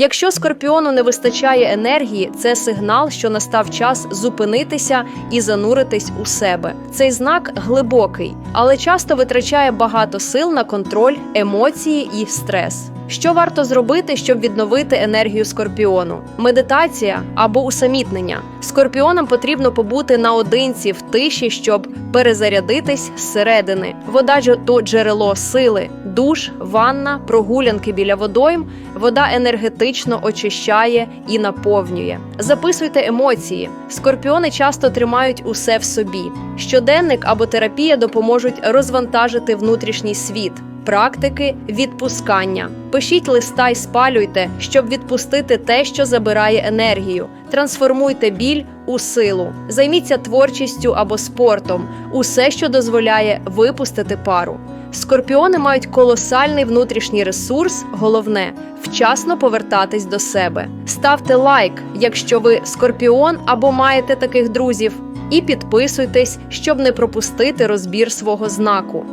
Якщо скорпіону не вистачає енергії, це сигнал, що настав час зупинитися і зануритись у себе. Цей знак глибокий, але часто витрачає багато сил на контроль, емоції і стрес. Що варто зробити, щоб відновити енергію скорпіону? Медитація або усамітнення. Скорпіонам потрібно побути наодинці в тиші, щоб перезарядитись зсередини. Вода ж- то джерело сили, душ, ванна, прогулянки біля водойм. Вода енергетично очищає і наповнює. Записуйте емоції. Скорпіони часто тримають усе в собі. Щоденник або терапія допоможуть розвантажити внутрішній світ. Практики відпускання. Пишіть листа й спалюйте, щоб відпустити те, що забирає енергію. Трансформуйте біль у силу. Займіться творчістю або спортом, усе, що дозволяє випустити пару. Скорпіони мають колосальний внутрішній ресурс. Головне вчасно повертатись до себе. Ставте лайк, якщо ви скорпіон або маєте таких друзів, і підписуйтесь, щоб не пропустити розбір свого знаку.